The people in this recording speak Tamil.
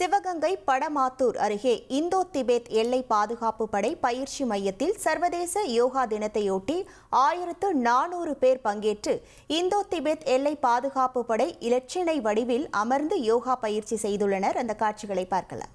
சிவகங்கை படமாத்தூர் அருகே இந்தோ திபெத் எல்லை பாதுகாப்பு படை பயிற்சி மையத்தில் சர்வதேச யோகா தினத்தையொட்டி ஆயிரத்து நானூறு பேர் பங்கேற்று இந்தோ திபெத் எல்லை பாதுகாப்பு படை இலட்சினை வடிவில் அமர்ந்து யோகா பயிற்சி செய்துள்ளனர். அந்த காட்சிகளை பார்க்கலாம்.